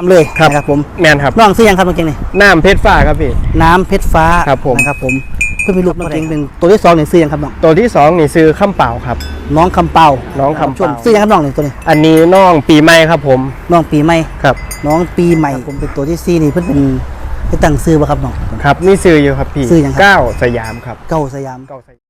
ทำเลยครับ นะครับผมแมนครับน้องซื้อยังครับน้องเก่งนี่น้ำเพชรฟ้าครับพี่ น้ำเพชรฟ้าครับผม นะครับผมเพื่อนมีลูกน้องเก่งเป็นตัวที่สองนี่ซื้อยังครับน้องตัวที่สองนี่ซื้อข้ามเปล่าครับ น้องคำเปาน้องคำเปาชมซื้อยังครับน้องนี่ตัวนี้อันนี้น้องปีใหม่ครับผมน้องปีใหม่ครับน้องปีใหม่ผมเป็นตัวที่สี่นี่เพื่อนเป็นเป็นตั้งซื้อป่ะครับน้อง ครับนี่ซื้ออยู่ครับพี่ซื้อยังครับ เก้าสยามครับเก้าสยาม เก้าสยาม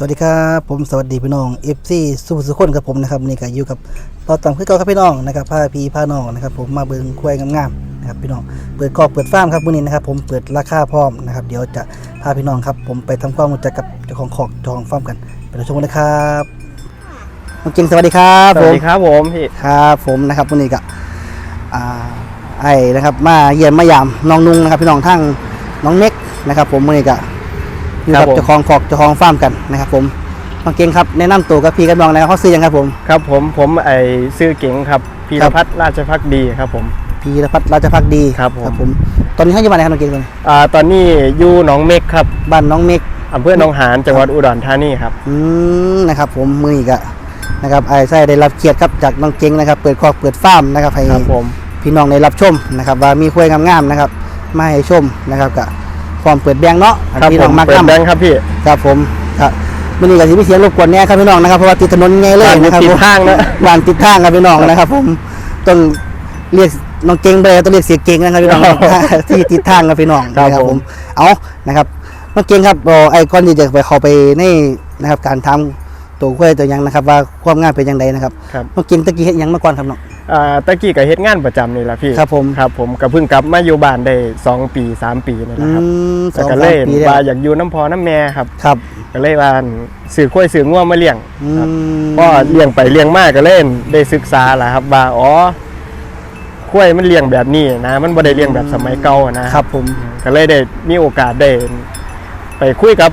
สวัสดีครับผมสวัสดีพี่น้อง FC สุภสุคนกับผมนะครับนี่ก็อยู่กับต่อต่อคือเก่าครับพี่น้องนะครับพาพี่พาน้องนะครับผมมาเบิ่งควายงามๆนะครับพี่น้องเปิดกอบเปิดฟาร์มครับมื้อนี้นะครับผมเปิดราคาพร้อมนะครับเดี๋ยวจะพาพี่น้องครับผมไปทำความรู้จักกับเจ้าของขอกเจ้าของฟาร์มกันไปรับชมกันเลยครับน้องเก่งสวัสดีครับสผวัสมดีครับผมพี่ครับผมนะครับวันนี้ก็อ่าไอ้นะครับมาเยี่ยมมายามน้องนุงนะครับพี่น้องทั้งน้องเน็กนะครับผมวันนี้ก็ อยู่กับเจ้าของขอกเจ้าของฟาร์มกันนะครับผมน้องเก่งครับแนะนำตัวกับพี่กับน้องนะครับเขาซื้อยังครับผมครับผมผมไอซื้อเก๋งครับพีครัรบพัฒน์ราชพักดีครับผมพีรพัฒน์ราชพักดีครับผมตอนนี้เขาอยู่บ้านไหนครับน้องเก่งตอนนี้อ่าตอนนี้อยู่หนองเม็กครับบ้านน้องเมกอำเภอหนองหานจังหวัดอุดรธานีครับอืมนะครับผมมืออีกอะนะครับไอ้ไส้ได้รับเกียรติครับจากน้องเก่งนะครับ เปิดคอกเปิดฟาร์มนะครับให้ครับผมพี่น้องได้รับชมนะครับ ว่ามีคุยงามๆนะครับมาให้ชมนะครับกับ ฟอร์มเปิดแบงค์เนาะครับพี่ผน้อมงมากเปิดนำแบงค์ครับพี่ครับผมครับมันนี่ก็สิมีเสียงรบกวนแน่ครับพี่น้องนะครับเพราะว่าติดถนนไงเลยบ้านนะครับติดผม ทางนะบ้านติดทางครับพี่น้องนะครับ ผมต้องเรียกน้องเก่งไปต้องเรียกเสียเก่งนะครับพี่น้อง ที่ติดทางครับพี่น้องครับนะผมเอานะครับน้องเก่งครับเอาไอคอนที่จะไปเข้าไปในนะครับการทำ ตัวกล้วยตัวหยังนะครับ ว่าความงามเป็นยังไงนะครับครับน้องเก่งตะกี้เฮ็ดหยังมาก่อนครับน้อง อ่าตะกี้กับเฮ็ดงานประจำนี่แหละพี่ครับผม ครับผมก็เพิ่งกลับมาอยู่บ้านได้สองปีสามปีนี่แหอืละครับมสแต่องก็สาเลมยปีแล้วว่าอยากอยู่น้ำพอน้ำแม่ครับ ครับก็เลยว่าสื่อกล้วยสื่อง่วมาเลี้ยง อืครับมก็เลี้ยงไปเลี้ยงมากก็เล่นได้ศึกษาแหละครับว่าอ๋อกล้วยมันเลี้ยงแบบนี้นะ มันบ่ได้เลี้ยงแบบสมัยเก่านะครับผม ก็เลยได้มีโอกาสได้ไปคุยกับ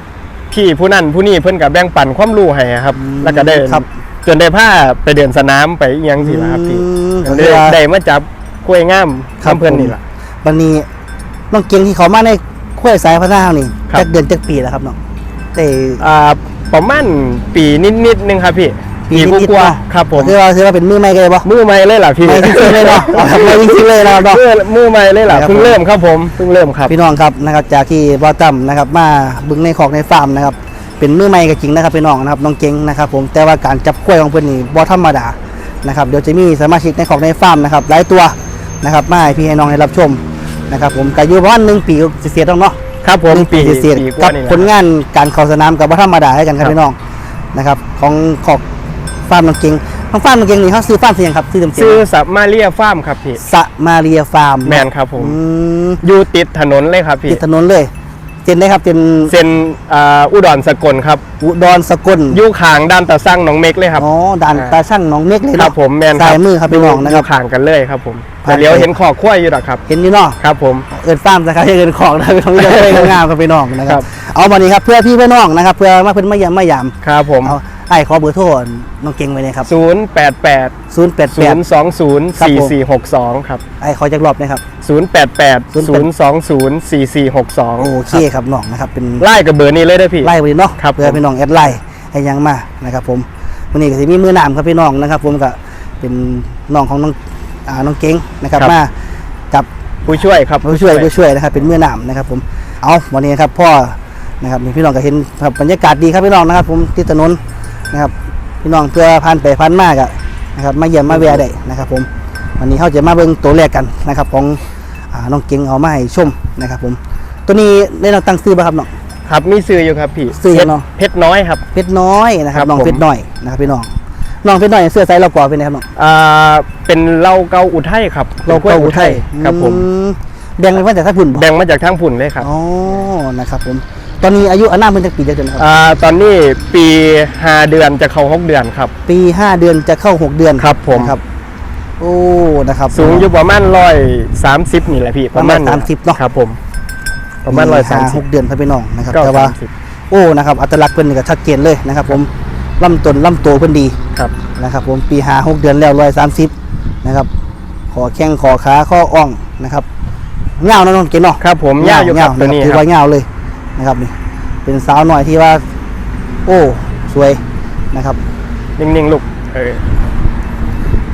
พี่ผู้นั่นผู้นี้เพิ่นกับแบ่งปันความรู้ให้ครับ แล้วก็ได้ครับ จนได้ผ้าไปเดินสนามไปอิหยังสิล่ะครับพี่อืมก็ก็เลคือยว่าได้มาจับกล้วยงามครับน้ำเพิ่นผมนี่ล่ะ วันนี้น้องเก่งที่เขามาในคุ้วยสายพัฒนานี่ครับจักเดือนจักปีแล้วครับน้องแต่อ่าประมาณปีนิดๆนึงครับพี่ ปีปีนิดๆกว่าเนาะๆครับผมคือว่าคือว่าเป็นมือใหม่กันเลยปะมือใหม่เลยล่ะพี่ไม่จริงๆเลยเนาะเอาครับไม่จริงๆเลยนะครับเนาะมือมือใหม่เลยล่ะครับเพิ่งเริ่มครับผมเพิ่งเริ่มครับพี่น้องครับนะครับจากที่บอตัมนะครับมาบึงในของในฟาร์มนะครับเป็นมือใหม่ก็จริงนะครับพี่น้องนะครับน้องเก่งนะครับผมแต่ว่าการจับกล้วยของเพื่อนนี่บ่ธรรมดานะครับเดี๋ยวจะมีสมาชิกในของในฟาร์มนะครับหลายตัวนะครับมาให้พี่ให้น้องได้รับชมนะครับผมก็อยู่ประมาณหนึ่งปีเสียๆต้องเนาะครับผมหนึ่งปีปีเสียปีกกัว่าบนี่แหละผลงานการเข้าสนามกับบ่ธรรมดาให้กันครับครับพี่น้องนะครับของของ ฟาร์มน้องเก่งของฟาร์มน้องเก่งนี่เขาซื้อฟาร์มเสียงครับซื้อเต็มๆซื้อสับมาเรียฟาร์มครับพี่สะมาเรียฟาร์มแมนครับผมอืมอยู่ติดถนนเลยครับพี่ติดถนนเลยเจนได้ครับเป็นเซ็นอ่าอุดรสกลครับอุดรสกลอยู่ขางด้านตะสั่งหนองเม็กเลยครับ อ๋อด่านอ่าตาช่างหน้องเม็กเลยครัเนาะบผมแมนซ้ายมือครับพี่น้องนะครับ ยู่ขางกันเลยครับผมผ่านแต่เลี้ยวไปเห็นขอขั้วอยู่หรอกครับ เห็นอยู่เนาะ ครับผม เอินฟาร์มนะครับเอินของนะพี่น้องที่จะได้งามๆครับพี่น้องนะคครัรับ บ เอามานี้ครับเพื่อพี่เพื่อน้องนะครับ เพื่อมาเพื่อนมายามมายามครับผม เอา ไอ้ขอเบอร์โทรน้องเก่งไว้เลยครับ0 8 8 0 8 0 8 2 0ครับผม4 4 6 2ครับไอ้ขอจักรอบนะครับ0 8 8 0 2 0 4 4 6 2โอเคครับน้องนะครับ เป็นไล่กับเบอร์นี้เลยได้อพี่ ไล่ไปเนาะครับเพื่อผมพี่น้องแอดไลน์ให้ยังมานะครับ ผมวันนี้ก็จะมีมือหนามครับพี่น้องนะครับ ผมก็เป็นน้องของน้องอ่าน้องเก่งนะครับมากับ ผู้ช่วยครับ ผู้ช่วยผู้ช่วยนะครับเป็นมือหนามนะครับผมเอาวันนี้นะครับพ่อนะครับนี่พี่น้องก็เห็นครับบรรยากาศดีครับพี่น้องนะครับ ผมที่ถนน นะครับพี่น้องเพื่อผ่านไปผ่านมากอะนะครับมาเยี่ยมมาแวะได้นะครับ ผมวันนี้เขาจะมาเบิ่งตัวแรกกันนะครับ ของอ่าน้องเก่งเอามาให้ชมนะครับ ผม ตัวนี้ได้น้องตั้งซื้อป่ะครับน้องครับมีซื้ออยู่ครับพี่ซื้อเพชรเนาะเพชรน้อยครับเพชรน้อยนะครับครับน้องผมเพชรน้อยนะครับพี่น้องน้องเพชรน้อยเสื้อไซส์เรากว่าเป็นไงครับน้องอ่าเป็นเหล้าเกาอุทัยครับเราก็อุทัยครับผมอืแบ่งไปมาจากท่าพุ่นบ่แบ่งมาจากทางฝุ่นเลยครับอ๋อนะครับผม ตอนนี้อายุอาน้าเพิ่นจักปีจักเดือนครับอ่าตอนนี้ปี 5 เดือนจะเข้า6เดือนครับ ปีห้าเดือนจะเข้าหกเดือนครับผม นะครับ โอ้นะครับ สูงอยู่ประมาณร้อยสามสิบนี่แหละพี่ประมาณนี้30เนอะ ครับผม ประมาณร้อยสามสิหบกเดือนครับพี่น้องนะครับเก้าแต่ว่า สามสิบโอ้นะครับอัตลักษณ์เพิ่นนี่ก็ชัดเจนเลยนะครับ ผมลำต้นลำโตเพิ่นดีครับ นะครับ ผมปีหาหกเดือนแล้วร้อยสามสิบนะครับขอแข้งขอขาข้ออ่องนะครับเงาวเนาะน้องเกณฑ์เนาะ ครับผมย่าอยู่ครับตัวนี้ถือครับว่าเงาวเลย นะครับนี่เป็นสาวหน่อยที่ว่า โอ้สวยนะครับนิ่งๆลูกเออ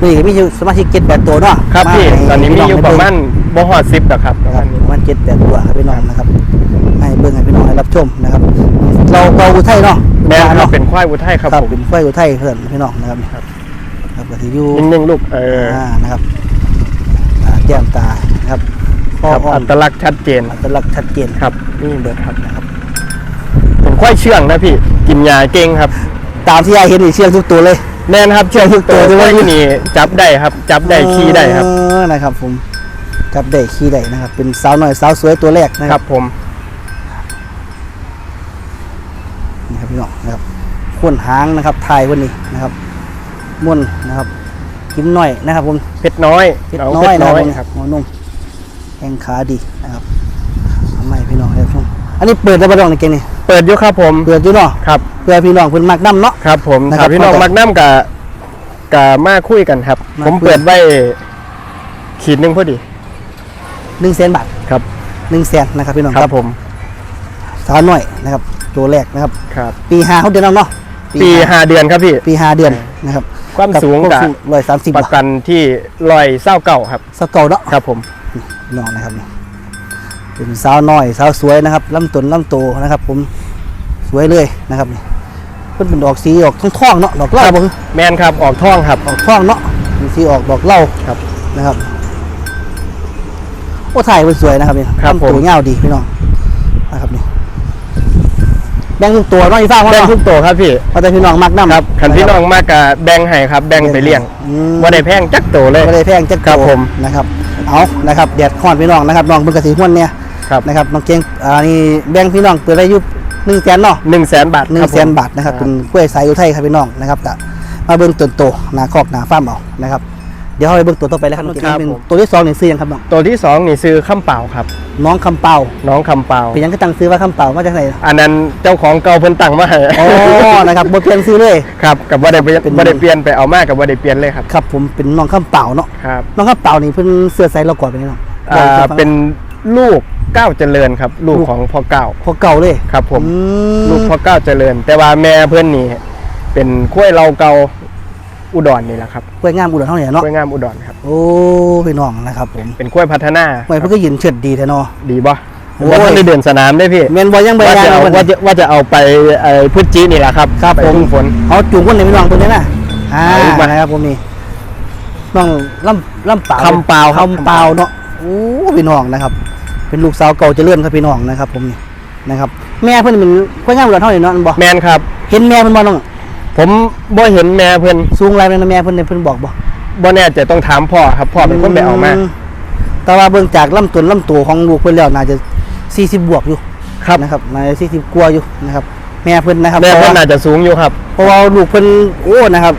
นี่ก็มีอยู่สมาชิกเจ็ดแปดตัวเนาะครับพี่ให้ตอนนี้มีอยู่ให้ประเงมาณบ่ฮอด10ดอกครับประคมารับณนี้ประมาณเจ็ดแปดตัวครับพี่น้องนะครับให้เบิ่งให้พี่น้องได้รับชมนะครับ เราเกาอุทัยเนาะแม่นครับเนาะเป็นควายอุทัยครับครับผมเป็นไฟอุทัยเพื่อนพี่น้องนะครับครับครับก็ที่อยู่นิ่งๆลูกเอออ่านะครับอ่าแก้มตานะครับข้อ ครับอ่ออันตลักษณ์ชัดเจนอัตลักษณ์ชัดเจนครับนี่เบิดครับนะครับเป็นควายเชื่องนะพี่กินยาเก่งครับ ตามที่ยายเห็นนี่เชื่องทุกตัวเลยแม่นครับเชื่องทุกตัวเชื่ที่องทุกตัวว่าที่นี่จับได้ครับ จับได้ขี่ได้ครับเออนะครับผมจับได้ขี่ได้นะครับ เป็นสาวน้อยสาวสวยตัวแรกนะคครัรับบผมนี่ครับพี่น้องนะครับข้นหางนะครับถ่ายวันนี้นะครับม่วนนะครับ กินหน่อยนะครับผมเพชรน้อยเพชรน้องน้เพอยชรนะน้อยคครัรับบหัวนมแข้งขาดีนะครับทำไมพี่น้องได้ชมอันนี้เปิดได้บ่ดองในเกมนี่เปิดอยู่ครับผมเปิดอยู่เนาะครับเพื่อพี่น้องเพิ่นมักน้ำเนาะครับ ผมนะครับถ้าพี่น้องเข้าใจมักน้ำกับกับมาคุยกันครับมาผมคุยเปิดไว้ขีดหนึ่งพอดีหนึ่งแสนบาทครับหนึ่งแสนนะครับพี่น้องครับผมสาวน้อยนะครับตัวแรกนะครับ ครับ ปีห้าเขาเดือนแล้วเนาะปีห้าเดือนครับพี่ปีห้าเดือนนะครับความสูงกับร้อยสามสิบประกันที่ลอยเศร้าเก่าครับสกเกาเนาะครับผมพี่ น้องนะครับนี่เป็นสาวน้อยสาวสวยนะครับลำต้นลำโตนะครับ ผมสวยเลยนะครับนี่เพิ่นเป็นดอกสีออกทองๆเนาะดอกเหล้าบ่คือแมนครับออกท่องครับออกทองเนาะเป็นสีออกดอกเหล้าครับนะครับโอ้ถ่ายมันสวยนะครับนี่ครับลำผมตัวเงาวดีพี่น้องนะครับนี่ แบ่งทุกตัวเน้อยฟ้าเพราะแบ่งเนาะทุกตัวครับพี่เพราะแต่พี่น้องมักน้ำครับขันพี่น้องมากกับแบ่งให้ครับ แบ่งไปเลี้ยงอืม ว่าได้แพงจักโตวเลย ไม่ได้แพงจักครับโตผมนะครับ เอานะครับแดดค้อนพี่น้องนะครับน้องเพิ่นกระสีห้วนเนี่ยครับ นะครับน้องเก่งอ่านี่แบ่งพี่น้องเปิดได้อยุบหนึ่งแสนเนาะหนึ่งแสนบาทหนึ่คงรับแสนผมบาทนะครับเป็นกล้วยสายอุทัยครับพี่น้องนะครับกะมาเบิ่งต้นโตหนาคอกหนาฟ้าร์มเอานะครับเดี๋ยวเราไปเบิ่งตัวต่อไปแล้วครับน้องเก่งเป็นตัวที่สองนี่ซื้อยังครับน้องตัวที่สองนี่ซื้อข้ามเปล่าครับ น้องคำเป่าน้องคำเปล่า เป็นหยังก็ตั้งซื้อว่าคำเป่ามาจากไหนอันนั้นเจ้าของเก่าเพิ่นตั้งมาให้อ๋อนะครับบ่เปลี่ยนซื้อเลย ครับกับว่าได้เปลี่ยนเป็น บ่ได้เปลี่ยนไปเอามากกับว่าได้เปลี่ยนเลยครับ ครับผมเป็นน้องคำเป่าเนาะครับน้องคำเป่านี่เพิ่นเสื้อใส่เราก่อนเป็นไงน้องอ่าเป็นลูกเก้าวเจริญครับ ลูกของพ่อเก้าพอเก่าเลยครับผม อืมลูกพ่อเก้าวเจริญ แต่ว่าแม่เพื่อนนี่เป็นกล้วยเราเกา อุดรนี่แหละครับกล้วยงามอุดรเท่าไหร่เนาะกล้วยงามอุดรครับโอ้พี่น้องนะครับผมเป็นกล้วยพัฒนาไว้เพิ่นก็ยืนเฉิดดีแท้เนาะดีบ่โอ้ยว่าท่านได้เดินสนามได้พี่แม่นบ่ยังบ่ว่ายังจะเอาเพิ่นว่าจะว่าจะเอาไปไอ้พุทธจีนี่แหละครับครับไปผมพึ่งฝนเอาจูงคนในพี่น้องตัวนี้น่ะอ่าเอาอีกมานะครับผมนี่น้องลำลำเปล่าคำเปล่าครับคำเปล่าเนาะโอ้พี่น้องนะครับ เป็นลูกสาวเก่าเจริญครับพี่น้องนะครับ ผมนี่นะครับ แม่เพิ่นเป็นกล้วยงามอุดรเท่าไหร่เนาะอันบ่แมนครับเห็นแม่เพิ่นบ่น้อง ผมบ่เห็นแม่เพื่อนสูงไรเป็นแม่เพิ่นเนี่ยเพิ่นบอกบ่บ่แน่ใจะต้องถามพ่อครับพ่อเป็นคนไปเอามาแต่ว่าเบิ่งจากลำต้นลำตัวของลูกเพิ่นแล้วน่าจะ 40 บวกอยู่ครับนะครับน่าจะ40กว่าอยู่นะครับ แม่เพิ่นนะครับแม่เพเพื่ราะอนว่าน่าจะสูงอยู่ครับเพราะว่าลูกเพิ่นโอ้นะครับ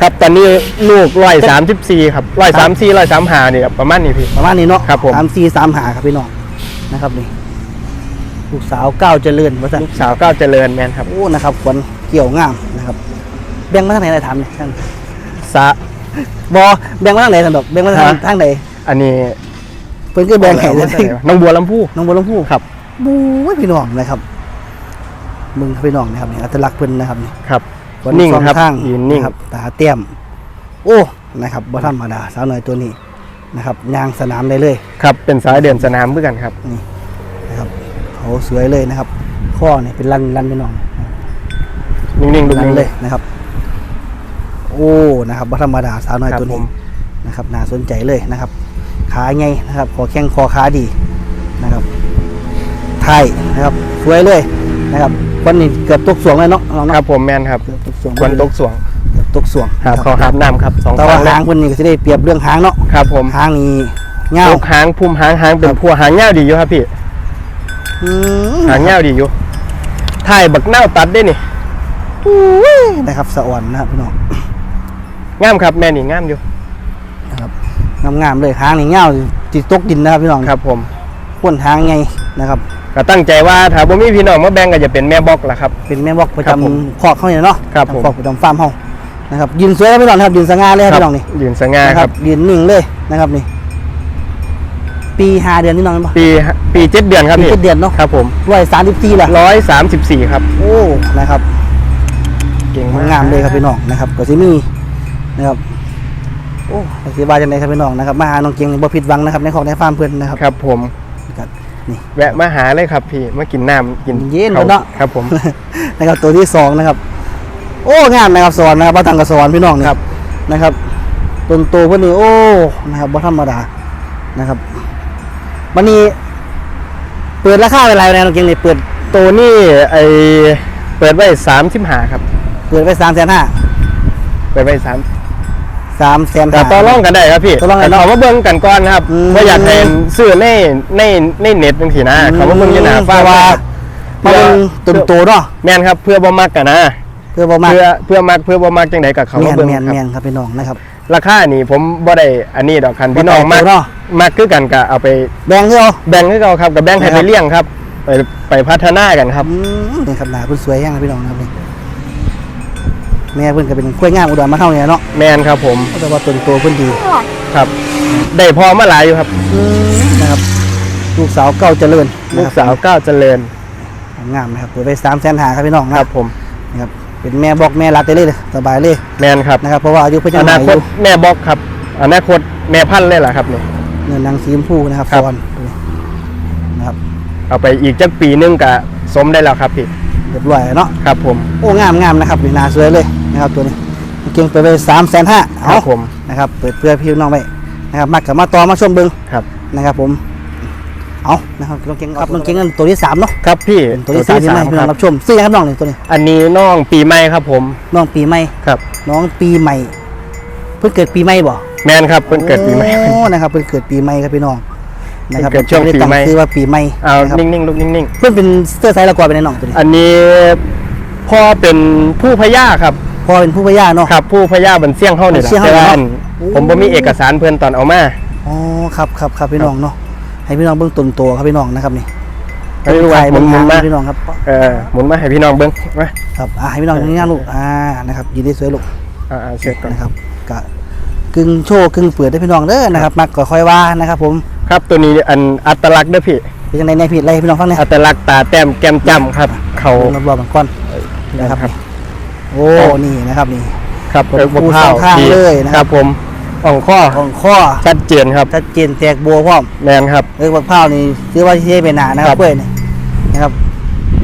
ครับตอนนี้ลูกร้อยสามสิบสี่ครับร้อยสามสี่ร้อยสามห้านี่ครับประมาณนี้พี่ประมาณนี้เนาะครับผมสามสี่สามหาครับพี่น้องนะครับนี่ลูกสาวก้าวเจริญว่าซั่นลูกสาวก้าวเจริญแมนครับโอ้นะครับขวัญเกี่ยวงามนะครับแบ่งมาทางไหนได้ถามเนี่ยท่านสะบ่แบ่งมาทางไหนท่านดอกแบ่งมาทางฮะทางไหนอันนี้เพิ่นก็แบ่งให้เลยน้องบัวลำพูน้องบัวลำพูครับบู๊ยพี่น้องนะครับมึงพี่น้องนะครับนี่อัตลักษณ์เพิ่นนะครับนี่ครับขวัญนิ่งสอครับข้างยืนนิ่งะครับตาเตี้ยม โอ้นะครับบ่ธรรมดาสาวน้อยตัวนี้นะครับยางสนามได้เลยครับเป็นสายเดินสนามเพื่อกันครับนะครับเขาสวยเลยนะครับ ข้อเนี่ยเป็นรันรันพี่น้อง นิ่งๆดูรันนิ่งเลยนะครับ โอ้นะครับบ่ธรรมดาสาวน้อยครับตัวผนี้ม นะครับน่าสนใจเลยนะครับ ขาไงนะครับคอแข้งคอขาดีนะครับไทยนะครับสวยเลยนะครับวันนี้เกือบตกสวงเลยเนาะน้องคเนาะรับผมแมนครับเกือบตกสวงควนตกสวงเกือบตกสวงครับนะเขาหาบน้ำครับสองแต่คว่ารั้งแล้หางคนนี้ก็จะได้เปรียบเรื่องหางเนาะครับผมหางนี่เงาตกหางพุ่มหางหางเป็นพัวหางเงาดีอยู่ครับพี่ อืมหางเงาดีอยู่ถ่ายบักเน่าตัดได้นี่อุ้ย นะครับสะอ่อนนะครับพี่น้องงามครับแม่นี่งามอยู่นะครับงามๆเลยหางนี่เงาติดตกดินนะครับพี่น้องครับ ผมพ่นหางไงนะครับก็ตั้งใจว่าถ้าบ่มีพี่น้องมาแบ่งก็จะเป็นแม่บอกล่ะครับเป็นแม่บอกประครับผมจำคอกเขาเนี่ยเนาะครับผมคอกประจำฟาร์มเขานะครับยืนสวยครับพี่น้องนะครับยืนสง่าเลยครับพี่น้องนี่ยืนสง่านะครับยืนนิ่งเลยนะครับนี่ปีห้าเดือนนี่น้องเห็นปะปีปีเจ็ดเดือนครับปีพี่เจ็ดเดือนเนาะครับผมร้อยสามสิบสี่แหละร้อยสามสิบสี่ครับโอ้นะครับ เก่งมากงามเลยครับพี่น้องนะครับก็สิมีนะครับโอ้ก็สิบาจังไดครับพี่น้องนะครับมาหาน้องเกียงบ่ผิดหวังนะครับในของในฟาร์มเพิ่นนะครับครับผมครับนี่แวะมาหาเลยครับพี่มากินน้ำกินเย็นข้าวเนาะครับผมนะครับตัวที่สองนะครับ โอ้งามนะครับสอนนะครับบ่ตังกับสอนพี่น้องนี่ครับนะครับต้นโตเพิ่นนี่โอ้นะครับบ่ธรรมดานะครับวันนี้เปิดราคาเวลาไหนน้องเกียงนี่เปิดตัวนี้ไอเปิดไว้สามสิบห้าครับ เปิดไว้สามแสนห้าเปิดไว้สามสามแสน แต่ต่อรองกันได้ครับพี่ต่อรองกันเนาะเขามาเบิ่งกันก่อนนะครับอืม ว่าอยากให้ซื้อในในในเน็ตจังซี่นะเขามาเบิ่งอยันหนาฟ้าเพระว่ามาเป็นต้นโตเนาะแม่นครับเพื่อบ่มักกันนะเพื่อบ่มาเพื่อเพื่อมักเพื่อบ่มักจังไดกับเขาแมมานเบิ่งแมนครัแมบนครับพี่น้องนะครับราคานี่ผมบ่ได้อันนี้ดอกคันพี่น้องบ่มัตากยตัวเนาะมักคือกันก็เอาไปแบ่งคือเอา แบ่งให้เขาครับกับแบ่งให้นะคไปรับ เลี้ยงครับ ไปไปพัฒนากันครับอืมนี่ครับหนาเพิ่นสวยแห้งครับพี่น้องนะครับนี่ แม่เพิ่นก็เป็นกล้วยงามอุดรมาเท่านี้เนาะแมนครับผมแต่ว่าต้นโตเพิ่นดีครับ ได้พอมาหลายอยู่ครับอืมนะครับ ลูกสาวเก้าเจริญลูกสาวก้าวเจริญงามนะครับเปิดไปสามแสนหาครับพี่น้องคนะรับผมนะครับเป็นแม่บอกแม่รัดได้เลย สบายเลยแมนครับนะครับเพราะว่าอายุเพิ่นยัองใหม่นาอคตยู่แม่บอกครับอนาคตแม่พันธุ์เลยล่ะครับนี่เนื้อหนังสีชมพูนะครับครับ ฟอนนะครับเอาไปอีกจักปีนึงกะสมได้แล้วครับพี่เรียบร้อยเนาะ ครับผมโอ้งามงามนะครับนี่นาสวยเลย นะครับตัวนี้เก่งไปไปสามแสนห้าคเอารับผมนะครับเปิดเพื่อพี่น้องไปนะครับมากับมาต่อมาชมเบิงครับนะครับผมเอานะครับน้องเก่งครับน้องเก่งกันตัวที่สามเนาะครับพี่เป็นตัวที่สามที่มาให้พี่น้องรับชมซื้อยังครับน้องนี่ตัวนี้อันนี้น้องปีใหม่ครับผมน้องปีใหม่ครับ น้องปีใหม่ เพิ่งเกิดปีใหม่บ่แมนครับเพิ่นเกิดปีใหม่โอ้นะครับเพิ่งเกิดปีใหม่ครับพี่น้องนะครับเกิดช่วงได้ปีตั้งใหม่ชื่อว่าปีใหม่เอานะครับนิ่งๆลูกนิ่งเพิ่นเป็นเสื้อไซส์ละกว่าเป็นไงน้องตัวนี้ๆอันนี้พ่อเป็นผู้พญาครับ พอเป็นผู้พยาเนาะ ครับผู้พญาบันเสี่ยงเฮานี่แหละบันเสี่ยงเฮาแต่ว่าอันเนาะโอ้ผมบ่มีเอกสารเพิ่นตอนเอามาอ๋อครับครับครับพี่น้องเนาะให้พี่น้องเบิ่งต้นโตครับพี่น้องนะครับนี่ให้ดูว่าถ่ายหมุนหมุนเบิ่งมาพี่น้องครับเออหมุนมาให้พี่น้องเบิ่งมาครับอ่าให้พี่น้องนี่นะลูกอ่านะครับยินดีสวยลูกอ่าๆเสร็จก่อนนะครับกะกึ่งโชว์กึ่งเปิดได้พี่น้องเด้อนะครับมักก็ค่อยว่านะครับ ผมครับตัวนี้อันอัตลักษณ์เด้อพี่เป็นยังไงในผิดอะไรให้พี่น้องฟังหน่อยอัตลักษณ์ตาแต้มแก้มจ้ำครับ เขารอบๆกันก่อนนะครับครับ โอ้นี่นะครับนี่ครับผมเออพูดข้าวสองข้างดีเลยนะครับครับผมอ่องข้อของข้อชัดเจนครับชัดเจนแตกบัวพร้อมแมนครับเออบักพร้าวนี่ซื้อว่าที่ให้เป็นหนานะคครัรับบกล้วยนี่นะครับ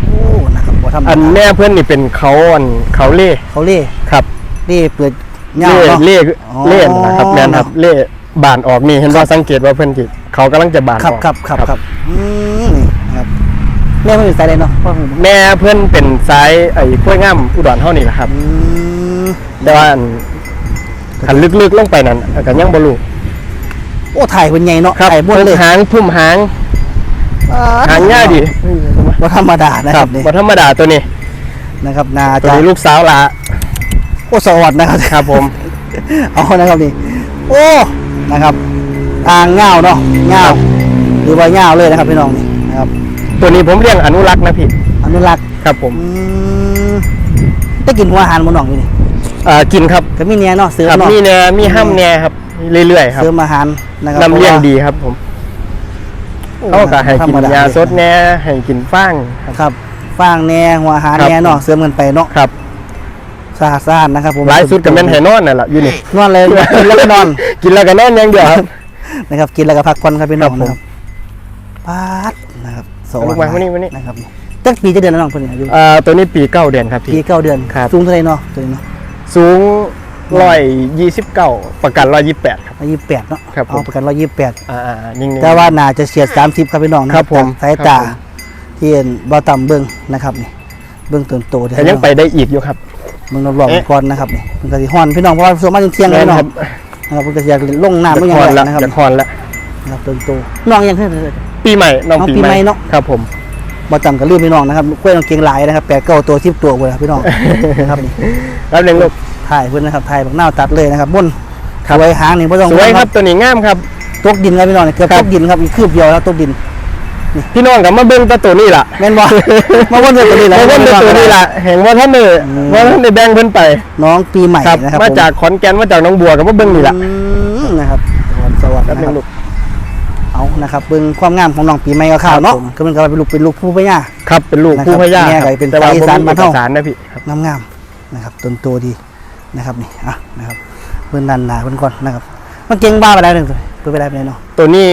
โอ้นะครับบ่ทำอันแม่เพื่อนนี่เป็นเขาอันเขาเล่เขาเล่ครับเล่เปิดเงาเล่เนาะเล่อ๋อเล่นะครับแมนครับเล่บานออกนี่เห็นว่าสังเกตว่าเพื่อนที่เขากำลังจะบานครับออกครับครับครับอืมนี่นะครับ แม่ไม่เป็นสายเลยเนาะพ่อผมแม่เพื่อนเป็นสายไอ้กล้วยง่ามอุดรเท่านี้แหละครับ อืมแต่ว่าอันขันลึกๆลงไปนั้นกันยังบรูโอ้ถ่ายเป็นไงเนาะครับถ่ายบนเลยหางพุ่มหางหางง่ายดีว่าธรรมดานะคครัรับบนี่บ่ธรรมดาตัวนี้นะครับนาตัวจะนี้ลูกสาวละโอ้สวัสดนะครับ ครับผม เอานะครับนี่โอ้นะครับอ่างเงาเนาะเงาหรือว่าเงาเลยนะครับพี่น้องนี่นะครับ ตัวนี้ผมเลี้ยงอนุรักษ์นะพี่ อนุรักษ์ครับผมอืมได้กินหัวอาหารบนหนองอยู่นี่อ่ากินครับก็มีเนี้ยเนาะเสริมครับเนาะมีแหน่มีห้ำแหน่ครับเรื่อยๆครับเสริมอาหารนะครับน้ำเลี้ยงดีครับผมพระว่เขาก็ให้กินธรรมดยาสดแหน่ให้กินฟางครับ ครับฟางแหน่หัวอาหารครับ แหน่เนาะเสริมกันไปเนาะครับสะอาดสะอาดนะครับผมหลายสุดก็แม่นให้นอนนั่นแหละอยู่นี่ นอนเลยกินแล้วก็นอนกินแล้วก็นอนอย่างเดียวครับ นะครับ กินแล้วก็พักผ่อนครับพี่น้องครับผม นะครับปาดนะครับ สเอาลูกมามานี่มานี่นะครับจักปีจะเดือนแล้วน้องเพิ่นเนี่ยอายุอ่าตัวนี้ปีเก้าเดือนครับปีพี่เก้าเดือนครับ สูงเท่าไหรเนาะตัวนี้เนาะสูงร้อยยี่สิบเก้าประกันร้อยยี่แปดครับ ร้อยยี่สิบแปดเนาะครับผม เอาประกันร้อยยี่สิบแปดอ่าๆนิ่งๆ แต่ว่าน่าจะเฉียดสามสิบครับพี่น้องนะครับผมสายตาครับผม ที่เห็นบ่ต่ำเบิ้งนะครับนี่เบิ้งต้นโตเดี๋ยวแต่ยังไปได้อีกอยู่ครับ เบิ้งรอบเอ๊ะ ๆก่อนนะครับนี่มันก็สิฮ้อนพี่น้องเพราะว่าส่วนมากเที่ยงๆเลยเนาะครับนะครับมันก็สิอยากลงน้ำจะไม่ยังคอนไงละนะครับจะคอนละ นะครับต้นโตน้องยังเท่าไหร่ ปีใหม่น้องน้องปีปีใหใหม่ม่เนาะ ครับผมบ่ต่ำกับลืมพี่น้องนะครับกล้วยน้องเกียงหลายนะครับแปดเก้าตัวสิบตัวเลยครับพี่น้อง นะครับนี่แล้วหนึ่งลูกถ่ายเพิ่นนะครับถ่ายบักหน้าวตัดเลยนะครับบนสวยหางนี่บ่ต้องสวยห่งครับตัวนี้งามครับ ตกดินครับพี่น้องนี่เกือบครัตบกดินครับอีกคืบเดียวแล้วตกดินพี่น้องกับมาเบิ่งแตะตัวนี่ล่ะแม่นบ่มาวนเรื่องตัวนี้แหละ มาเบิ่งแตะตัวนี่ล่ะเห็นว่าท่านเน่ว่าท่านได้แบ่งเพิ่นไปน้องปีใหม่ครับนะครับมาจากขอนแก่นมาจากหน้องบัวกับมาเบิ่งนี่ล่ะ อืมนะครับสวัสดีสวัสดีแป๊บนะนึครับงลูก เอานะครับเบิ่งความงามของน้องปีใหม่ข่าวๆเนาะครับผมก็มันก็เป็นลูกเป็นลูกผู้พญาครับเป็นลูกนะครับผู้พญาแม่ครับก็เป็นแต่ว่าสายอีผมสานมีบ้านเอกเฮาสารนะพี่ครับงามๆนะครับต้นโตดีนะครับนี่อะนะครับเพิ่นดันหนาเพิ่นก่อนนะครับ มันเก่งบ้าไปแล้วหนึ่งเพิ่นไปได้ไปไหนเนาะตัวนี้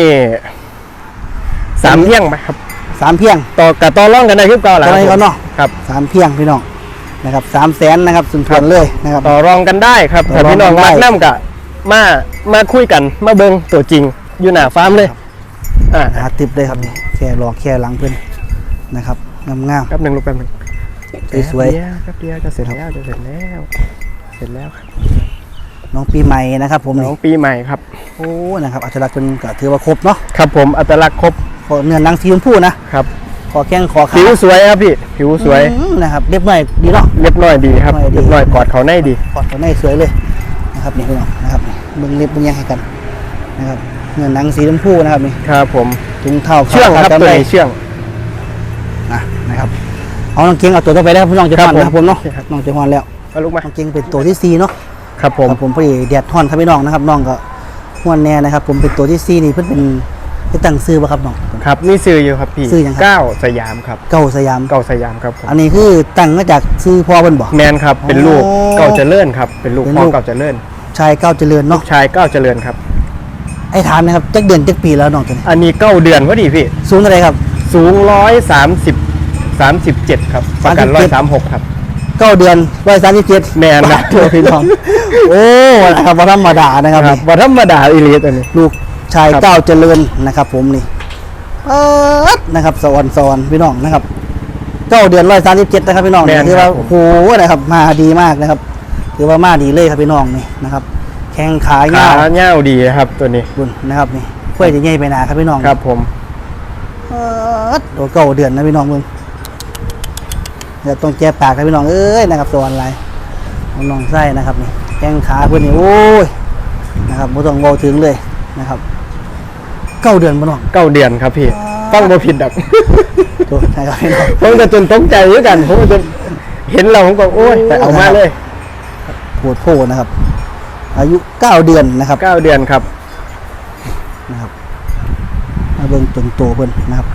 สามเที่ยงไหมครับสามเพียงต่อกับต่อร่องกันได้คลิปเก่าแหละต่อได้ครับก่อนเนาะครับสามเพียงพี่น้องนะครับสามแสนนะครับสุนทรเลยนะครับต่อรองกันได้ครับต่ถ้าอรองพี่น้องกันได้มักน้ำกะมามาคุยกันมาเบิ่งตัวจริงอยู่หน้าฟาร์มเลย อ่าหาติบเลยครับนี่แค่รอแค่หลังเพิ่นนะครับงามแป๊บหนึงลูกแป๊บหนึงสวยๆแป๊บเดียวแป๊บเดียวจะเสร็จแล้วจะเสร็จแล้ว เสร็จแล้วครับๆน้องปีใหม่นะครับผมน้นี่องปีใหม่ครับโอ้นะครับอัตลักษณ์เพิ่นก็ถือว่าครบเนาะครับผมอัตลักษณ์ครบขอเนื้อหนังสีชมพูนะครับขอแข้งขอขาผิวสวยครับพี่ผิวสวยอืมนะครับเรียบหน่อยดีเนาะเรียบร้อยดีครับเรีเรียยบบร้ร้ออยยกอดเขาในดีกอดตัวในสวยเลยนะครับนี่พี่น้องนะครับนี่เบิ่งเล็บเบิ่งยังให้กันนะครับ เนื้อหนังสีชมพูนะครับนี่ครับผมถุงเท้าเชื่องครับขาตัวดำนี้เชื่องนะนะครับเอาน้องเก่งเอาตัวต่อไปแล้วพี่น้องจะครัฮบอนนะครับผมเนาะครับน้องจะฮอนแล้วเอาลูกมาน้องเก่งเป็นตัวที่สี่เนาะครับผมครับผมพอดีแดดฮอนครับพี่น้องนะครับน้องก็ฮวนแน่นะครับ ผมเป็นตัวที่สี่นี่เพิ่นเป็นได้ตั้งซื้อป่ะครับน้องครับนี่ซื้ออยู่ครับพี่ซื้อยังครับเก้าสยามครับเก่าสยามเก้าสยามครับผมอันนี้คือตั้งมาจากซื้อพ่อเพิ่นบ่แมนครับเป็นลูกโอ้เก้าเจริญครับเป็นลูกเป็นพ่อลูกเก้าเจริญชายเก้าเจริญเนาะชายเก้าเจริญครับ ไอ้ถามนะครับจักเดือนจักปีแล้วน้องตัวนี้อันนี้เก้าเดือนพอดีพี่ สูงเท่าไหร่ครับ สูงร้อยสามสิบสามสิบเจ็ดครับประกันร้อยสามหกครับเก้าเดือนร้อยสามสิบเจ็ดแม่นนะตัวพี่น้องโอ้นะครับบ่ธรรมดานะครับครับบ่ธรรมดาอีหลีตัวนี้ลูกชายครับเก้าเจริญนะครับ ผมนี่เอิ้ดนะครับสวรรค์สวรรค์พี่น้องนะครับเก้าเดือนร้อยสามสิบเจ็ดนะครับพี่น้องแม่นถือครัว่าบผมโอ้โหนะครับมาดีมากนะครับถือว่ามาดีเลยครับพี่น้องนี่นะครับแข้งขาขาเงาวเง่าวดีครับตัวนี้บุญนะครับนี่ค่อยจะใหญ่ไปหนาครับพี่น้องครับผมเอิ้ดตัวเก้าเดือนนะพี่น้องมึงเดี๋ยวต้องแก้ปากครับพี่น้องเอ้ยนะครับสวรรค์ไรน้องไส้นะครับนี่แข้งขาเพื่อนนี่โอ้ยนะครับไม่ต้องเบาถึงเลยนะครับเก้าเดือนพี่น้องเก้าเดือนครับพี่ฟังบ่ผิดดอกตัวนะครับพี่น้องผมก็จนตกใจเหมือนกันผมก็จนเห็นเราผมก็โอ้ยแต่เอามาเลยปวดโพนะครับ อายุ 9 เดือนนะครับเก้าเดือนครับ นะครับมาเบิ้งต้นโตเพิ่นนะครับ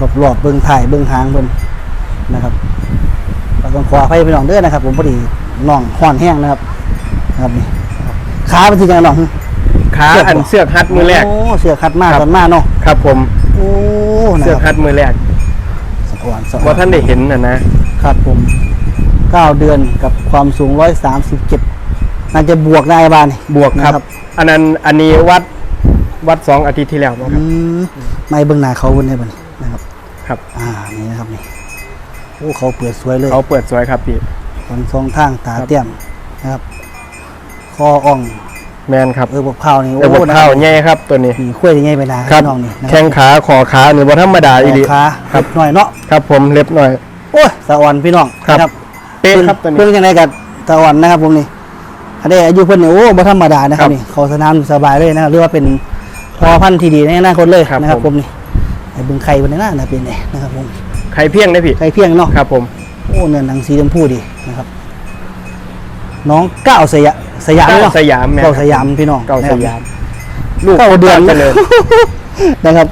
รอบรอบๆเบิ้งถ่ายเบิ้งหางเพิ่นนะครับกาต้องขออภัยพี่น้องเด้อนะครับ ผมพอดีน้องห่อนแห้งนะครับนะครับนี่ขาเป็นที่ยังไงน้องขาอันเสือกฮัดมือแรก โอ้เสือกคัดมากตอนมาเนาะครับผม โอ้เสือกคฮัดมือแรกสะอ่อนสะอ่อว่าท่านนได้เห็นนะนะครับผม 9 เดือนกับความสูง 137 น่าจะบวกได้บ้านนี่บวกครับนะครับ อันนั้นอันนี้วัดวัดสองอาทิตย์ที่แล้วมั้งคอืรับ มไม่เบื้องหน้าเขาบนได้บ่นี่นะครับ ครับ อ่านี่นะครับนี่โอ้เขาเปิดสวยเลยเขาเปิดสวยครับพี่ ขนสองทางตาครับ เตี้ยมนะครับคออ่องแมนครับเออบกข้าวนี่ระบบนะข้าวใหญ่ครับตัวนี้นี่คุ้ยยังไงไปนาครับ น้องนี่นะแข้งขาคอขาเนี่ยบ่ธรรมดาอีหลี ขาครับหน่อยเนาะครับผมเล็บหน่อย โอ้ยสะอ่อนพี่น้องครับ นะเป๊ะเพิ่นครับตัวนี้เพิ่งยังไงกับสะอ่อนนะครับผมนี่ อันนี้อายุเพิ่นนี่โอ้บ่ธรรมดานะครัครับบนี่เขาสนามสบายเลยนะครับเรียกว่าเป็นพอพันธุ์ที่ดีในอนาคตเลยครับนะครับผผม มนี่ไอ้เบึงไข่บนนี้น่าจะเป็นไงนะครับผมไข่เพียงได้พี่ ไข่เพียงเนาะครับผม โอ้เนื้อหนังสีชมพูดีนะครับ น้องก้าวสยามสยามเก้าเนาะสยามแม่น ก้าวสยามพี่น้องเก้านะสครับยาม ลูกเก้าเดือน เจริญนะครับ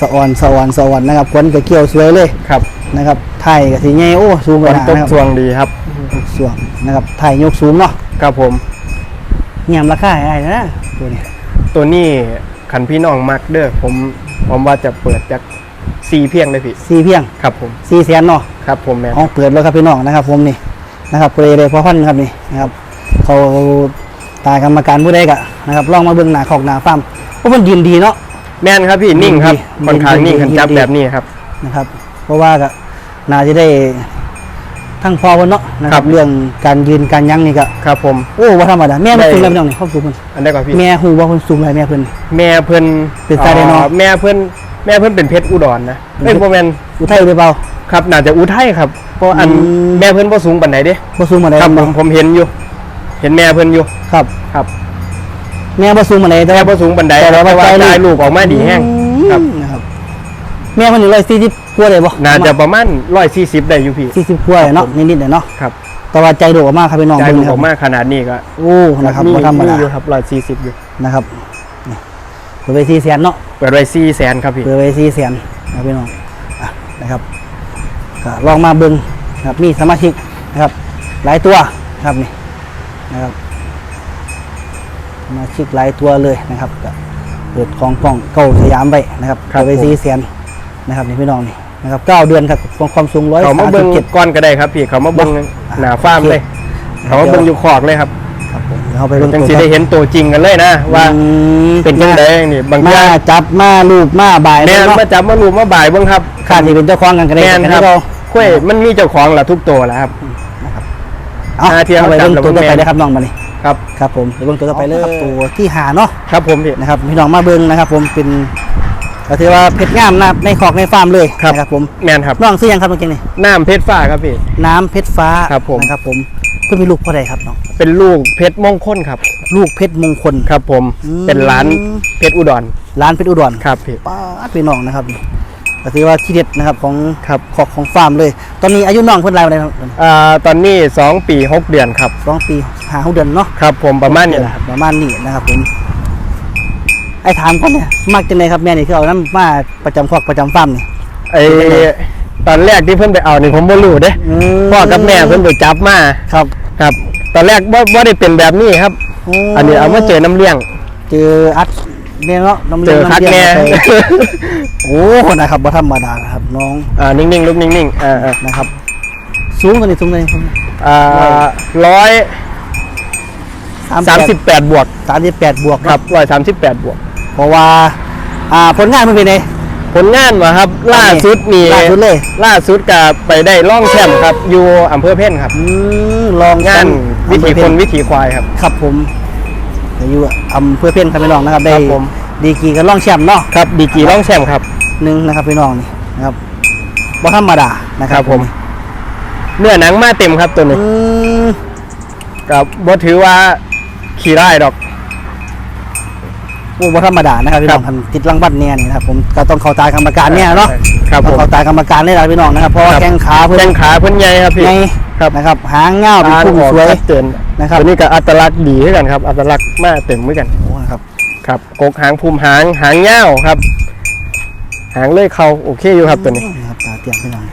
สะอ่อนสะอ่อนสะอ่อนนะครับขนกับเกี่ยวสวยเลยครับนะครับไทยกับสีใหญ่โอ้สูงกวัว่านหนาตกนะครับสวงดีครับตกสวงนะครับไทยยกสูงเนาะ ครับผม เงียบราคาให้ได้นะตัวนี้ตัวนี้ขันพี่น้องมักเด้อผมผมว่าจะเปิดจากซีเพียงได้พี่สี่เพียงครับผมสี่แสนเนาะครับผมแม่น เอาเปิดแล้วครับพี่น้องนะครับผมนี่นะครับเปรย์เลยพ่อพันธุ์ครับนี่นะครับเขาตากรรมการผู้ใดกะนะครับลองมาเบิ่งหน้าขอกหน้าฟาร์มเพราะมันยืนดีเนาะ แม่นครับพี่นิ่งครับดีค่อนข้างนิ่งดีขันจับดี แบบนี้ครับนะครับ เพราะว่าก็น่าจะได้ ทั้งพอวันเนาะนะคครัรับบเรื่องการยืนการยั้งนี่ก็ครับผม โอ้ว่าธรรมดาแม่มันได้สูงแล้วพี่น้องนี่ครอบครัวเพิ่นอันได้ก่อนพี่ แม่ฮู้ว่าเพิ่นสูงอะไรแม่เพิ่น แม่เพิ่นเป็นสายไดโนอ่อแม่เพิ่นแม่เพิ่นเป็นเพชรอุดรนะเอ้ยเป็นเพชรบ่แม่นอุทัยหรือเปล่าครับน่าจะอุทัยครับเพราะอันอืมแม่เพิ่นบ่สูงปานใดเด้บ่สูงมาได้ครับผมผมเห็นอยู่ เห็นแม่เพิ่นอยู่ครับครับ แม่บ่สูงมาได้แต่แม่ว่าบ่สูงปานใดแต่แต่ว่าว่าใจลูกใจลูกออกมาดีแห้งครับนะครับ แม่มันนี่ร้อยสี่สิบกว่าเลยบ่น่าจะประมาณ140ได้อยู่พี่สี่สิบกว่าเนาะนิดๆเนี่ยเนาะครับแต่ว่าใจโดดมากครับพี่น้องใจเบิ่งผมนะคอรัอบกมาขนาดนี้ก็โอ้นะครับมีบ่ธรรมมีดาอยู่ครับ140อยู่นะครับนี่เปิดไปสี่แสนเนาะเปิดไว้4แสนครับพี่เปิดไปสี่แสนนะครับพี่น้องอะนะครับก็ลองมาเบิ่งนะครับมีสมาชิกนะครับ หลายตัวนะครับนี่นะครับสมาชิกหลายตัวเลยนะครับก็เปิดของกล้องเก้าสยามไว้นะครับครับเปิดไปผมสี่แสน นะครับนี่พี่น้องนี่นะครับเก้าเดือนครับความความสูงร้อยเขามาสามเบิ่สิงบเจ็ด ก้อนก็ได้ครับพี่เขามาเบิ่งหน้าฟาร์มเลยเขามาเบิ่งอยู่คอกเลยครับครับผมเดี๋ยวเราไปเบิ่งจังตัวสิได้เห็นตัวจริงกันเลยนะว่าอืมเป็นจังไดนี่บางมาอย่างจับมาลูบมาบ่ายแม่นเนาะมาจับมารูปมาบ่ายเบิ่งครับข้าที่เป็นเจ้าของกันกันได้แม่นกันครัได้บเรากล้วยมันมีเจ้าของละทุกตัวแหละครับ เอาหาเทียมเอาไปเบิ่งจับตัวแล้วต่อไปแม่นเลยครับน้องมานี่ครับครับผมไปเบิ่งตัวต่อไปเลยตัวที่หาเนาะ ครับผมพี่ นะครับพี่น้องมาเบิ่งนะครับ ผมเป็น ก็ถือว่าเพชรงามนะครับในคอกในฟาร์มเลยครับ นะครับผมแม่นครับน้องซื้อยังครับเมื่อกี้นี่น้ำเพชรฟ้าครับพี่ น้ำเพชรฟ้าครับผม นะครับผมเพิ่นมีลูกพ่อใดครับน้องเป็นลูกเพชรมงคลครับ ลูกเพชรมงคล ครับผมอืม เป็นร้านเพชรอุดรร้านเพชรอุดรครับพี่ป้าดพี่น้องนะครับก็ถือว่าที่เด็ดนะครับของครับคอกของฟาร์มเลย ตอนนี้อายุน้องเพิ่นรายวันใดครับอ่าตอนนี้สองปีหกเดือนครับ สองปีหาหกเดือนเนาะ ครับผมประมาณนี้แหละครับประมาณนี้นะครับผม ไอ้ถามก่อนเนี่ยมักจังไดครับแม่นี่คือเอาน้ำมาประจำคอกประจำฟาร์มนี่ไอตอนแรกที่เพิ่นไปเอานี่ผมบ่รู้เด้มพ่อกับแม่เพิ่นไปจับมาครับ ครับ ตอนแรกบ่บ่ได้เป็นแบบนี้ครับ อันนี้เอามาเจอน้ำเลี้ยง เจออัดเนี่ยเนาะน้ำเจเลี้ยองคักน้ำแน่เลี้ยงเข้าไปโอ้นะครับบ่ธรรมดานะครับ น้องอ่านิ่งๆลูกนิ่งๆอ่าอ่านะครับ สูงตัวนี้สูงตัวนี้อ่าร้อยสามสิบแปดบวกสามสิบแปดบวกครับร้อยสามสิบแปดบวก เพราะว่าอ่าผลงานมันเป็นไง ผลงานมาครับ ล่าสุดนี่ล่าสุดเลย ล่าสุดกับไปได้ร่องแชมป์ครับ อยู่อำเภอเพ่นครับ อืมลองงานแชมป์วิถีอำเภอคเพ็นญวิถีควายครับครับผมอยู่อำเภอเพ่นครับพี่น้องนะครับได้ครับผมดีกรีกันล่องแชมป์เนาะครับดีกีร่องแชมป์ครับหนึ่งนะครับพี่น้องนี่นะครับบ่ธรรมดานะคครัรับบผม เนื้อหนังมาเต็มครับตัวนี้อืมกับบ่ถือว่าขี่ได้ดอก โอ้บ่ธรรมดานะครับพี่น้องครับคันติดรางวัลเนี่ยนี่นะครับผมก็ต้องเข้าตากรรมการเนี่ยเนาะครับต้ผองม เข้าตากรรมการเนี่ยนะพี่น้องนะครับเพราะว่าครับ แข้งขาเพิ่นแข้งขาเพิ่นใหญ่ครับพี่ไงครับ นะครับหางเงาเป็นตาพุ่งออกสวยชัดเจนนะครับตัวนี้ก็อัตลักษณ์ดีเหมือนกันครับ อัตลักษณ์มาเต็มเหมือนกัน โอ้นะครับครับกกหางภูมิหางหางเงาวครับ หางเลื่อยเขาโอเคอยู่ครับตัวนี้ นะครับตาเตรียมพี่น้อง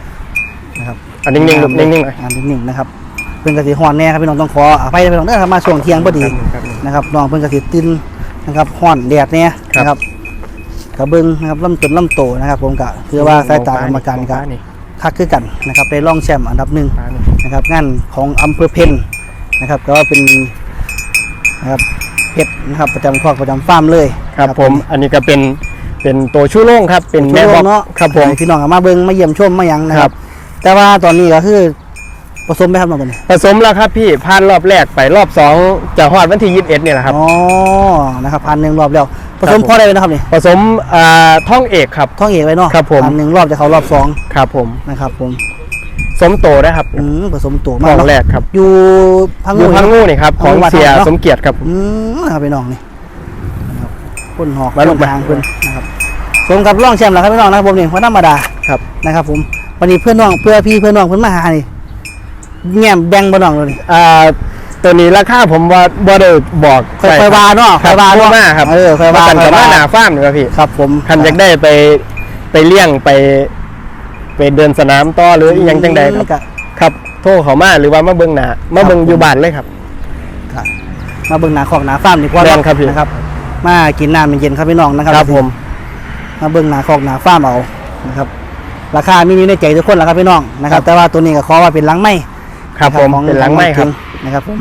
นะครับ อันนิ่งๆลูกนิ่งๆหน่อย อ่านิ่งๆนะครับเพิ่นกสิฮ้อนแน่ครับพี่น้องต้องขออภัยด้วยพี่น้องเด้อครับมาช่วงเที่ยงพอดีครับนะครับน้องเพิ่นกสิตื่น นะครับฮ้อนแดดเนี่ยครับนะครับกระเบิ้งนะครับลำต้นลำโตนะครับ ผมก็คือว่าสายตากรรมการก็นี่คักคือกันนะครับได้ร่องแชมป์อันดับหนึ่งฟ้านี่นะครับงานของอำเภอเพนนะครับ ก็เป็นนะครับเพชรนะครับประจำคอกประจำฟาร์มเลยครับ ผมอันนี้ก็เป็นเป็นตัวชูโล่งครับเป็นแม่แม่บบออกกเนาะครับผมให้พี่น้องเอามาเบิ้งมาเยี่ยมชมมาหยังนะคครัรับบแต่ว่าตอนนี้ก็คือ ผสมไปครับน้องตัวนี้ผสมแล้วครับพี่ผ่านรอบแรกไปรอบสองจะฮอดวันที่21เนี่ยแหละครับ อ๋อนะครับพันหนึ่งรอบแล้วผสมครับผมพอได้เลยนะครับนี่ผสมอ่าท่องเอกครับท้องเอกไว้เนาะครับผมพันหนึ่งรอบจะเขารอบสองครับผมนะครับผมสมโตนะครับอืมผสมตัวท่มาอกงเนาะแรกครับ อยู่พังอยู่พังงูงูนี่ครับของพังงูเสียเนาะสมเกียรติครับอืมนะครับพี่น้องนี่นะครับพ่นหอกมาลูกพ่นมาทางเพิ่นนะครับสมกับร่องแชมป์แล้วครับพี่น้องนะครับผมนี่เพราะธรรมดาครับนะครับ ผมวันนี้เพื่อนน้องเพื่อพี่เพื่อนน้องเพิ่นมาหานี่ แง่มแบ่งบ่น้องเลยนี่อ่าตัวนี้ราคาผมว่าบ่ได้บอกค่อยๆว่าเนาะครับค่อยๆว่าทั่วเนาะมาครับเออค่อยๆว่ากันค่กัอบยๆมาว่าหนาฟาร์มนี่ครับพี่ครับ ผมคันอยากได้ไปไปเลี้ยงไป ไปเดินสนามต่อหรืออหยังจังใดครับ ก็ ครับโทรเขามาหรือว่ามาเบิ่งหน้ามาเบิ่งอยู่บ้านเลยครับ ก็มาเบิ่งหนาของหนาฟาร์มดีกว่าแม่นเนาะครับพี่ นะครับ มากินน้ำเย็นๆครับพี่น้องนะครับ ครับผม มาเบิ่งหนาของหนาฟาร์มเอานะครับ ราคามีอยู่ในใจทุกคนแหละครับพี่น้องนะครับ แต่ว่าตัวนี้ก็ขอว่าเป็นหลังไม้ ครับผมของเป็นหลังไม้ครับของนะครับผม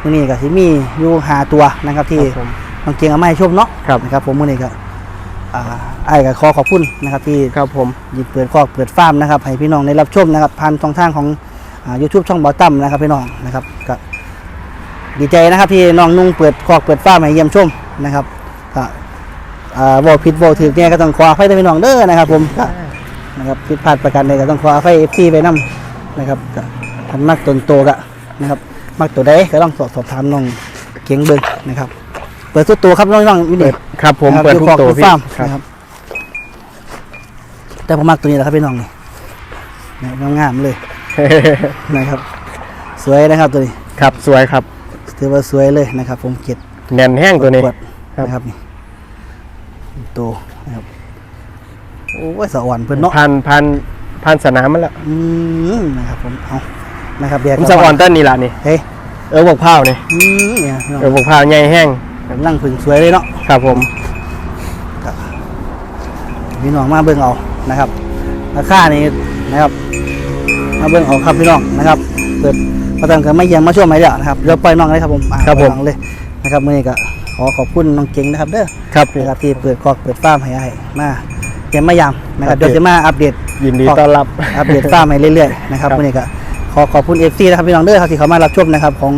ตัวนี้ก็สิมีอยู่หาตัวนะครับ ที่ครับผมน้องเกียงเอามาให้ชมเนาะครับนะครับ ผมมื้อนี้ก็อ่าไอ้ายก็ขอขอบคุณนะครับ ที่ครับผมหยิบเปิดคอกเปิดฟาร์มนะครับให้พี่น้องได้รับชมนะครับผ่านช่องทางของอ่า YouTube ช่องเบาตั้มนะครับพี่น้องนะครับก็ดีใจนะครับที่น้องนุ่งเปิดคอกเปิดฟาร์มให้เยี่ยมชมนะครับก็อ่าบ่ผิดบ่ถูกเนี่ยก็ต้องขออภัยด้วยพี่น้องเด้อนะครับ ผมก็นะครับผิดพลาดประการใดก็ต้องขออภัยพี่ไปนํนะครับ ก็ทันมักตนโตกะนะครับมักตัวใดก็ต้องสอบสอบถามน้องเกียงเบิ่งนะครับ เปิดสุดตัวครับน้องๆอยู่นี่ครับ ผมนะครับเปิดอยู่ทุกคอกตัวอยู่พี่ฟาร์มครับนะครับ แต่ผมมักตัวนี้แหละครับพี่น้องนี่นี่งามๆเลยนะครับ สวยนะครับตัวนี้ครับสวยครับถือว่าสวยเลยนะครับ ผมเก็ดแน่นแห้งตัวนี้ขดครับนะครับนี่โตนะครับโอ้ยสะอ่อนเพิ่นเนาะพันพันพันสนามมันละอืมนะครับผมเอา นะครับแยกผมสะอ่อนต้นนี่ล่ะนี่เฮ้ยเออบอกพร้าวนี่อืมเนี่ยพี่น้องเออบอกพร้าวใหญ่แห้งกำลังผึ่งสวยเลยเนาะครับผมพี่น้องมาเบิ่งเอานะครับราคานี่นะครับ มาเบิ่งเอาครับพี่น้องนะครับเปิดประตังกันไม่เยี่ยมมาช่วงไหนเดี๋ยวนะครับเดี๋ยวปล่อยน้องเลยครับผมอะครับผมปล่อยน้องเลยนะครับมื่อนี้ก็ขอขอบคุณน้องเก่งนะครับเด้อครับนะครับที่เปิดกอกเปิดฟาร์มให้ให้มาเยี่ยมมายามนะคครัรับบเดี๋ยวจะมาอัปเดตยินดีต้อนรับอัปเดตฟาร์มให้เรื่อยๆนะครับครับมื่อนี้ก็ข อขอบคุณเอฟซีนะครับพี่น้องเด้อครับที่เขามารับชมนะครับของ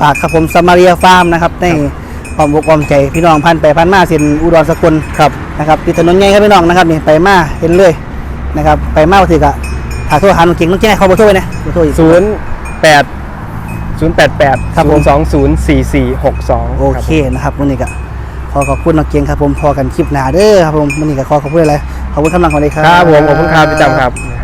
ฝากครับผมสมาเรียฟาร์มนะครับในความบกความใจพี่น้องพันไปพันมาเส้นอุดรสกลครับนะครับติดถนนใหญ่ครับพี่น้องนะครับนี่ไปมาเห็นเลยนะครับไปมาถือกะถ้าโทรหาน้องเก่งน้องเก่งให้เขาบอกช่วยนะบอกช่วยอีกศูนย์แปดศูนย์แปดแปดครับผมสองศูนย์สี่สี่หกสองโอเคนะครับวันนี้ก็ขอขอบคุณน้องเก่งครับผมพอกันคลิปหน้าเด้อครับผมวันนี้ก็ขอขอบคุณอะไรขอบคุณคำนังของเลยครับครับผมขอบคุณครับพี่จำครับ